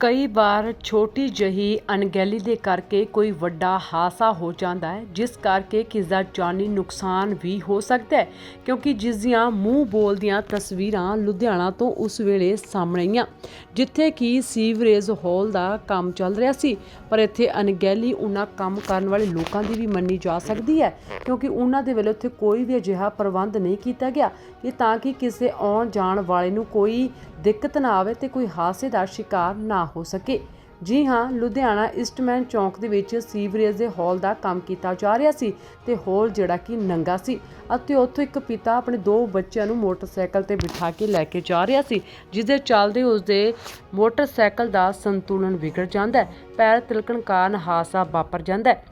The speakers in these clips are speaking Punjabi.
ਕਈ ਵਾਰ ਛੋਟੀ ਜਹੀ ਅਣਗਹਿਲੀ ਦੇ ਕਰਕੇ ਕੋਈ ਵੱਡਾ ਹਾਦਸਾ ਹੋ ਜਾਂਦਾ ਹੈ, ਜਿਸ ਕਰਕੇ ਕਿਸ ਦਾ ਜਾਨੀ ਨੁਕਸਾਨ ਵੀ ਹੋ ਸਕਦਾ ਹੈ, ਕਿਉਂਕਿ ਜਿਸ ਦੀਆਂ ਮੂੰਹ ਬੋਲਦੀਆਂ ਤਸਵੀਰਾਂ ਲੁਧਿਆਣਾ ਤੋਂ ਉਸ ਵੇਲੇ ਸਾਹਮਣੇ ਆਈਆਂ, ਜਿੱਥੇ ਕਿ ਸੀਵਰੇਜ ਹਾਲ ਦਾ ਕੰਮ ਚੱਲ ਰਿਹਾ ਸੀ, ਪਰ ਇੱਥੇ ਅਣਗਹਿਲੀ ਉਹਨਾਂ ਕੰਮ ਕਰਨ ਵਾਲੇ ਲੋਕਾਂ ਦੀ ਵੀ ਮੰਨੀ ਜਾ ਸਕਦੀ ਹੈ, ਕਿਉਂਕਿ ਉਹਨਾਂ ਦੇ ਵੱਲੋਂ ਇੱਥੇ ਕੋਈ ਵੀ ਅਜਿਹਾ ਪ੍ਰਬੰਧ ਨਹੀਂ ਕੀਤਾ ਗਿਆ, ਇਹ ਤਾਂ ਕਿ ਕਿਸੇ ਆਉਣ ਜਾਣ ਵਾਲੇ ਨੂੰ ਕੋਈ ਦਿੱਕਤ ਨਾ ਆਵੇ ਤੇ ਕੋਈ ਹਾਦਸੇ ਦਾ ਸ਼ਿਕਾਰ ਨਾ ਹੋ ਸਕੇ। ਜੀ ਹਾਂ, ਲੁਧਿਆਣਾ ਈਸਟਮੈਨ ਚੌਂਕ ਦੇ ਵਿੱਚ ਸੀਵਰੇਜ ਦੇ ਹਾਲ ਦਾ ਕੰਮ ਕੀਤਾ ਜਾ ਰਿਹਾ ਸੀ ਤੇ ਹਾਲ ਜਿਹੜਾ ਕਿ ਨੰਗਾ ਸੀ ਅਤੇ ਉੱਥੋਂ ਇੱਕ ਪਿਤਾ ਆਪਣੇ ਦੋ ਬੱਚਿਆਂ ਨੂੰ ਮੋਟਰਸਾਈਕਲ ਤੇ ਬਿਠਾ ਕੇ ਲੈ ਕੇ ਜਾ ਰਿਹਾ ਸੀ ਜਿਸ ਦੇ ਚੱਲਦੇ ਉਸਦੇ ਮੋਟਰਸਾਈਕਲ ਦਾ ਸੰਤੁਲਨ ਵਿਗੜ ਜਾਂਦਾ ਹੈ, ਪੈਰ ਤਿਲਕਣ ਕਾਰਨ ਹਾਦਸਾ ਵਾਪਰ ਜਾਂਦਾ ਹੈ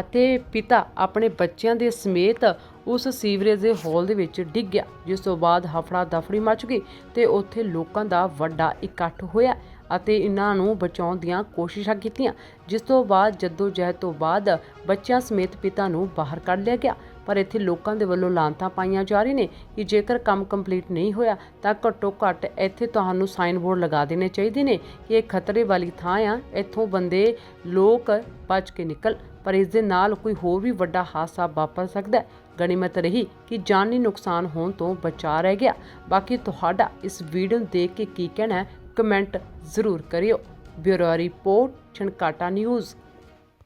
ਅਤੇ ਪਿਤਾ ਆਪਣੇ ਬੱਚਿਆਂ ਦੇ ਸਮੇਤ ਉਸ ਸੀਵਰੇਜ ਦੇ ਹਾਲ ਦੇ ਵਿੱਚ ਡਿੱਗ ਗਿਆ, ਜਿਸ ਤੋਂ ਬਾਅਦ ਹਫੜਾ ਦਫੜੀ ਮਚ ਗਈ ਤੇ ਉੱਥੇ ਲੋਕਾਂ ਦਾ ਵੱਡਾ ਇਕੱਠ ਹੋਇਆ। ਅਤੇ ਇਹਨਾਂ ਨੂੰ ਬਚਾਉਣ ਦੀਆਂ ਕੋਸ਼ਿਸ਼ਾਂ ਕੀਤੀਆਂ। ਜਿਸ ਤੋਂ ਬਾਅਦ ਜੱਦੋ ਜਹਿਦ ਤੋਂ ਬਾਅਦ ਬੱਚਿਆਂ ਸਮੇਤ ਪਿਤਾ ਨੂੰ ਬਾਹਰ ਕੱਢ ਲਿਆ ਗਿਆ। ਪਰ ਇੱਥੇ ਲੋਕਾਂ ਦੇ ਵੱਲੋਂ ਲਾਂਤਾਂ ਪਾਈਆਂ ਜਾ ਰਹੀ ਨੇ ਕਿ ਜੇਕਰ ਕੰਮ ਕੰਪਲੀਟ ਨਹੀਂ ਹੋਇਆ, ਤਾਂ ਘੱਟੋ ਘੱਟ ਇੱਥੇ ਤੁਹਾਨੂੰ ਸਾਈਨ ਬੋਰਡ ਲਗਾ ਦੇਣੇ ਚਾਹੀਦੇ ਨੇ ਕਿ ਇਹ ਖਤਰੇ ਵਾਲੀ ਥਾਂ ਆ। ਇੱਥੋਂ ਬੰਦੇ, ਲੋਕ ਬਚ ਕੇ ਨਿਕਲ, ਪਰ ਇਸ ਦੇ ਨਾਲ ਕੋਈ ਹੋਰ ਵੀ ਵੱਡਾ ਹਾਦਸਾ ਵਾਪਰ ਸਕਦਾ ਹੈ। ਗਣੀਮਤ ਰਹੀ ਕਿ ਜਾਨੀ ਨੁਕਸਾਨ ਹੋਣ ਤੋਂ ਬਚਾ ਰਹਿ ਗਿਆ। ਬਾਕੀ ਤੁਹਾਡਾ ਇਸ ਵੀਡੀਓ ਨੂੰ ਦੇਖ ਕੇ ਕੀ ਕਹਿਣਾ ਹੈ ਕਮੈਂਟ ਜ਼ਰੂਰ ਕਰਿਓ। Bureau report Chhankata news.